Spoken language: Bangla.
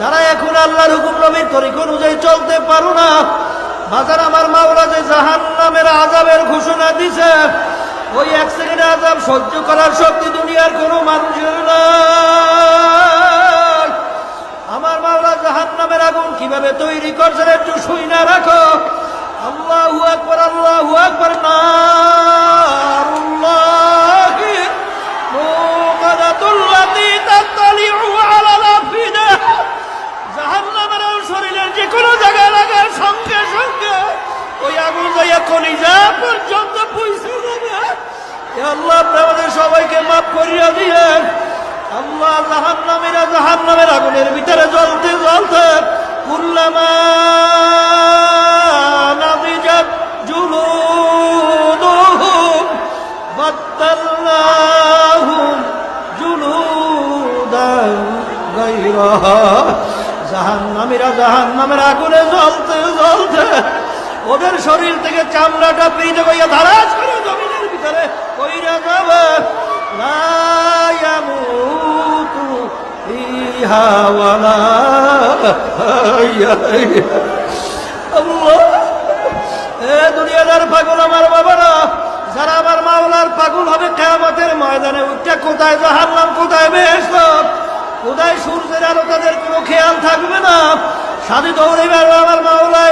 যারা এখন আল্লাহর হুকুম নবীর তরিক অনুযায়ী চলতে পারো না, বাজার আমার মাওলা যে জাহান নামের আজাবের ঘোষণা দিছে, ওই এক সেকেন্ডে আজাব সহ্য করার শক্তি দুনিয়ার কোনো মানুষের না আমার মাওলা জাহান নামের আগুন কীভাবে তৈরি করছেন একটু শুই না রাখো। আল্লাহু আকবার, আল্লাহু কলিজা পর্যন্ত পৌঁছে যাবে আল্লাহ, আপনি আমাদের সবাইকে মাফ করিয়া দিয়েন। আল্লাহ জাহান্নামীরা জাহান্নামের আগুনের ভিতরে জ্বলতে জ্বলতে কুল্লামা নাদিজাত জুলুদুহুম বাদ্দাল্লাহুম জুলুদান গায়রাহা। জাহান্নামীরা জাহান্নামের আগুনে জ্বলতে জ্বলতে ওদের শরীর থেকে চামড়াটা পিড়িতে কইয়া ধারাজ করে জমিনের ভিতরে কইরা যাবে দুনিয়াদার পাগল আমার বাবারা, যারা আমার মাওলার পাগল হবে কেয়ামতের ময়দানে উঠটা কোথায় জাহান্নাম, কোথায় বেহেশত কোথায় সূর্যের আলো তাদের কোনো খেয়াল থাকবে না? সাথে দৌড়ে বেড়ো আমার মাওলাই